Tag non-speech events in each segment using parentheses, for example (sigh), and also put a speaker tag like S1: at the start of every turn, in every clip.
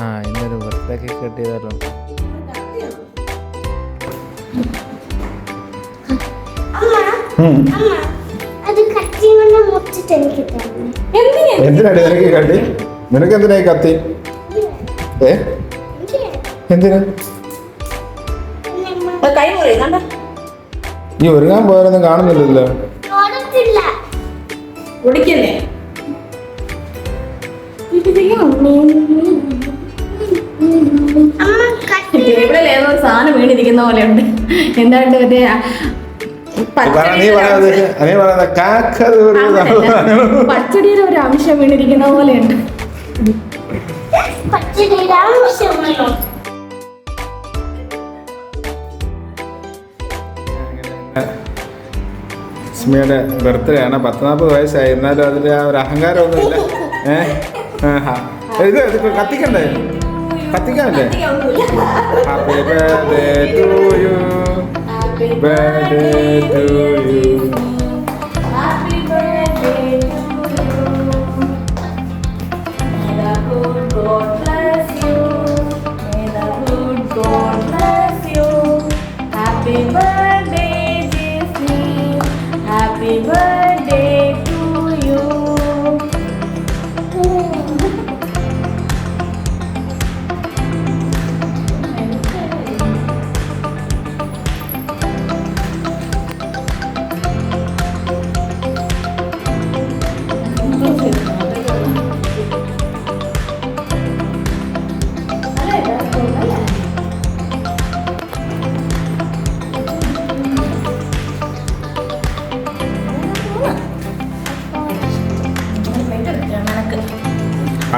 S1: ആ ഇന്നൊരു birthday cake cut ചെയ്താലോ?
S2: എന്തിനാടി നിനക്ക് ഈ കട്ടി നിനക്ക് എന്തിനാ കത്തി? ഏ? എന്തിനാ? നീ ഒരുങ്ങാൻ പോയാലൊന്നും കാണുന്നില്ലല്ലോ.
S3: കത്തി
S4: ടേബിളിൽ ഏതോ ഒരു സാധനം വീണിരിക്കുന്ന എന്താണ്ട് മറ്റേ. പച്ചടിയുടെ ഒരു അംശം വീണിരിക്കുന്ന പോലെ ഉണ്ട്
S3: പച്ചടിയുടെ ആവശ്യമുള്ളൂ
S2: ലക്ഷ്മിയുടെ ബർത്ത്ഡേ ആണ്. പത്ത് നാൽപ്പത് വയസ്സായി. എന്നാലും അതിൽ ആ ഒരു അഹങ്കാരമൊന്നുമില്ല. (laughs) ഏഹ്. ഇത് ഇത് Katiga ada?
S4: Happy birthday to you Happy birthday to you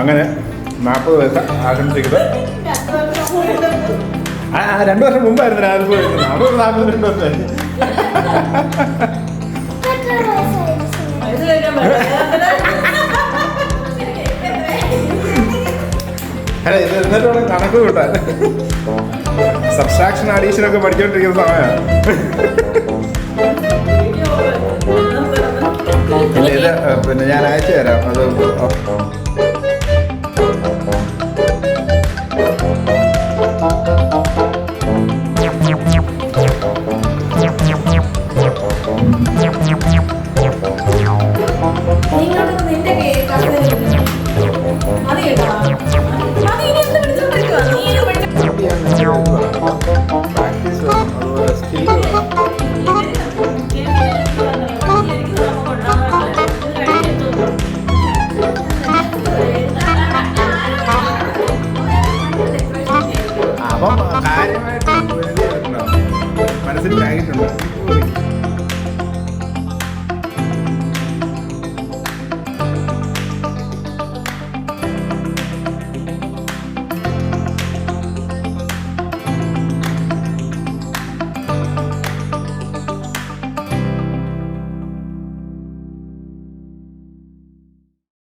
S2: അങ്ങനെ നാൽപ്പത് വയസ്സ് ആശംസിക്കുന്നത് ആ രണ്ടു വർഷം മുമ്പായിരുന്നു ഞാൻ അനുഭവം നാൽപ്പത് നാൽപ്പത് രണ്ട് വർഷമായി. അല്ല ഇത് എന്നിട്ടുള്ള കണക്ക് കൂട്ടാൻ. സബ്സ്ട്രാക്ഷൻ അഡീഷൻ ഒക്കെ പഠിച്ചോണ്ടിരിക്കുന്ന സമയമാണ്. ഇത് പിന്നെ ഞാൻ അയച്ചു തരാം. അത് അപ്പം കാര്യമായിട്ട് എഴുതിയിട്ടുണ്ടാവും മനസ്സിലായിട്ടുണ്ട്?